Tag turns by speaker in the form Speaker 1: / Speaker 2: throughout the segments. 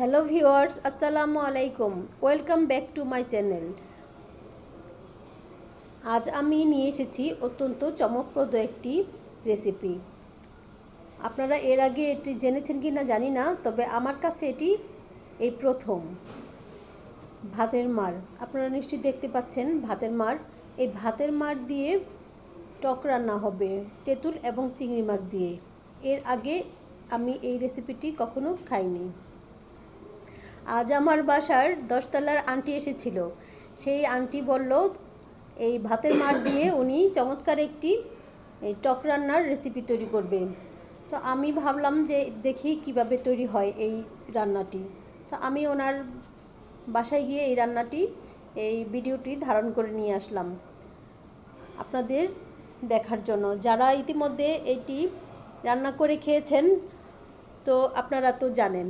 Speaker 1: Hello viewers, আসসালামু আলাইকুম। Welcome back to my channel. আজ আমি নিয়ে এসেছি অত্যন্ত চমকপ্রদ একটি রেসিপি। আপনারা এর আগে এটি জেনেছেন কি না জানি না, তবে আমার কাছে এটি এই প্রথম। ভাতের মার আপনারা নিশ্চয়ই দেখতে পাচ্ছেন ভাতের মার এই ভাতের মার দিয়ে টক রান্না হবে তেঁতুল এবং চিংড়ি মাছ দিয়ে। এর আগে আমি এই রেসিপিটি কখনো খাইনি। আজ আমার বাসার দশতলার আন্টি এসেছিল। সেই আন্টি বলল, এই ভাতের মার দিয়ে উনি চমৎকার একটি টক রান্নার রেসিপি তৈরি করবে। তো আমি ভাবলাম যে দেখি কীভাবে তৈরি হয় এই রান্নাটি। তো আমি ওনার বাসায় গিয়ে এই রান্নাটি, এই ভিডিওটি ধারণ করে নিয়ে আসলাম আপনাদের দেখার জন্য। যারা ইতিমধ্যে এটি রান্না করে খেয়েছেন, তো আপনারা তো জানেন।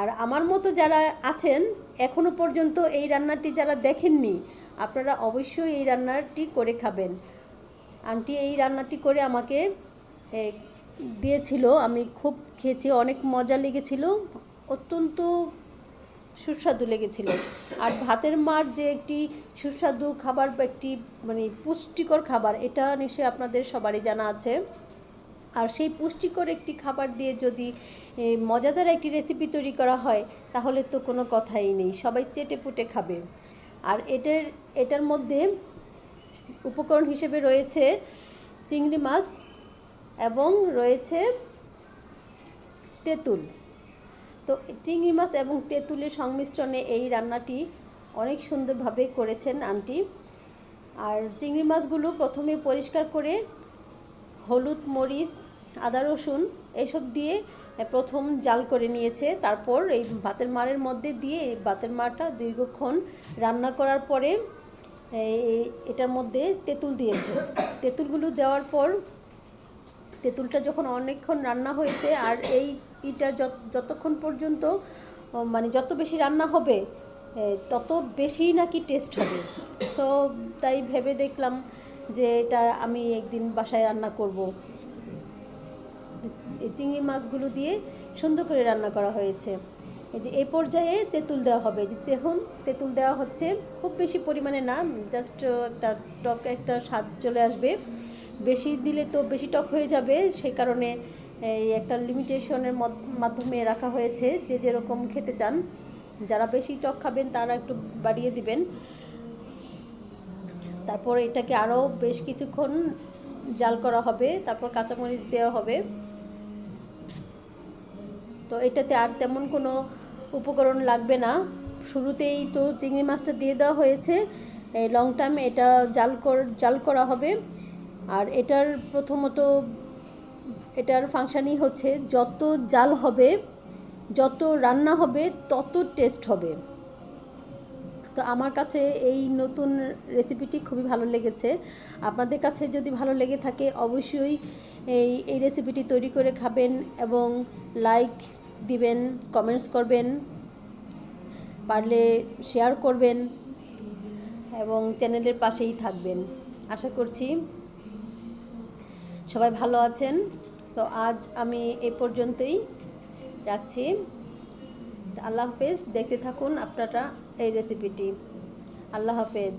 Speaker 1: আর আমার মতো যারা আছেন এখনও পর্যন্ত এই রান্নাটি যারা দেখেননি, আপনারা অবশ্যই এই রান্নাটি করে খাবেন। আন্টি এই রান্নাটি করে আমাকে দিয়েছিল, আমি খুব খেয়েছি, অনেক মজা লেগেছিল, অত্যন্ত সুস্বাদু লেগেছিল। আর ভাতের মার যে একটি সুস্বাদু খাবার বা একটি মানে পুষ্টিকর খাবার, এটা নিশ্চয়ই আপনাদের সবারই জানা আছে। আর সেই পুষ্টিকর একটি খাবার দিয়ে যদি মজাদার একটি রেসিপি তৈরি করা হয়, তাহলে তো কোনো কথাই নেই। সবাই চেটে পুটে খাবে। আর এটার এটার মধ্যে উপকরণ হিসেবে রয়েছে চিংড়ি মাছ এবং রয়েছে তেঁতুল। তো চিংড়ি মাছ এবং তেঁতুলের সংমিশ্রণে এই রান্নাটি অনেক সুন্দরভাবে করেছেন আন্টি। আর চিংড়ি মাছগুলো প্রথমে পরিষ্কার করে হলুদ মরিচ, আদা রসুন এসব দিয়ে প্রথম জাল করে নিয়েছে। তারপর এই ভাতের মারের মধ্যে দিয়ে ভাতের মারটা দীর্ঘক্ষণ রান্না করার পরে এটার মধ্যে তেঁতুল দিয়েছে। তেঁতুলগুলো দেওয়ার পর তেঁতুলটা যখন অনেকক্ষণ রান্না হয়েছে আর এই ইটা যত, যতক্ষণ পর্যন্ত মানে যত বেশি রান্না হবে তত বেশি নাকি টেস্ট হবে। তো তাই ভেবে দেখলাম যে এটা আমি একদিন বাসায় রান্না করব। এই চিংড়ি মাছগুলো দিয়ে সুন্দর করে রান্না করা হয়েছে। এই যে এই পর্যায়ে তেঁতুল দেওয়া হবে। যে দেখুন, তেঁতুল দেওয়া হচ্ছে। খুব বেশি পরিমাণে না জাস্ট একটা টক, একটা স্বাদ চলে আসবে। বেশি দিলে তো বেশি টক হয়ে যাবে। সেই কারণে এই একটা লিমিটেশনের মাধ্যমে রাখা হয়েছে যে যেরকম খেতে চান। যারা বেশি টক খাবেন তারা একটু বাড়িয়ে দিবেন। তারপর এটাকে আরও বেশ কিছুক্ষণ জাল করা হবে, তারপর কাঁচামরিচ দেওয়া হবে। তো এটাতে আর তেমন কোনো উপকরণ লাগবে না। শুরুতেই তো চিংড়ি মাছটা দিয়ে দেওয়া হয়েছে। লং টাইম এটা জাল কর, জাল করা হবে। আর এটার প্রথমত এটার ফাংশানই হচ্ছে যত জাল হবে, যত রান্না হবে, তত টেস্ট হবে। তো আমার কাছে এই নতুন রেসিপিটি খুবই ভালো লেগেছে। আপনাদের কাছে যদি ভালো লেগে থাকে, অবশ্যই এই এই রেসিপিটি তৈরি করে খাবেন এবং লাইক দিবেন কমেন্টস করবেন, পারলে শেয়ার করবেন এবং চ্যানেলের পাশেই থাকবেন। আশা করছি সবাই ভালো আছেন। তো আজ আমি এ পর্যন্তই রাখছি। আল্লাহ হাফেজ। দেখতে থাকুন আপনারা এই রেসিপিটি আল্লাহ হাফেজ।